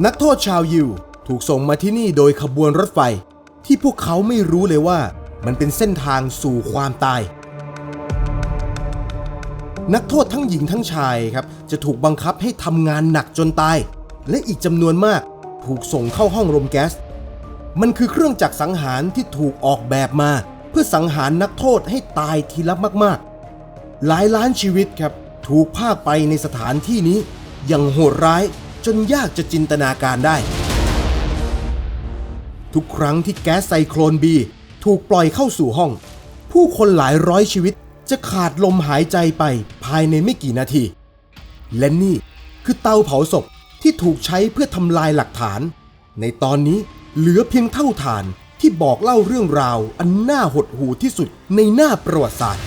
นักโทษชาวยิวถูกส่งมาที่นี่โดยขบวนรถไฟ ที่พวกเขาไม่รู้เลยว่ามันเป็นเส้นทางสู่ความตาย นักโทษทั้งหญิงทั้งชายครับ จะถูกบังคับให้ทำงานหนักจนตาย และอีกจำนวนมากถูกส่งเข้าห้องรมแก๊ส มันคือเครื่องจักรสังหารที่ถูกออกแบบมา เพื่อสังหารนักโทษให้ตายทีละมาก ๆ หลายล้านชีวิตครับถูกพากไปในสถานที่นี้อย่างโหดร้าย จนยากจะจินตนาการได้ ทุกครั้งที่แก๊สไซโครนบีถูกปล่อยเข้าสู่ห้อง ผู้คนหลายร้อยชีวิตจะขาดลมหายใจไปภายในไม่กี่นาที และนี่คือเตาเผาศพที่ถูกใช้เพื่อทำลายหลักฐาน ในตอนนี้เหลือเพียงเท่าฐานที่บอกเล่าเรื่องราวอันน่าหดหู่ที่สุดในหน้าประวัติศาสตร์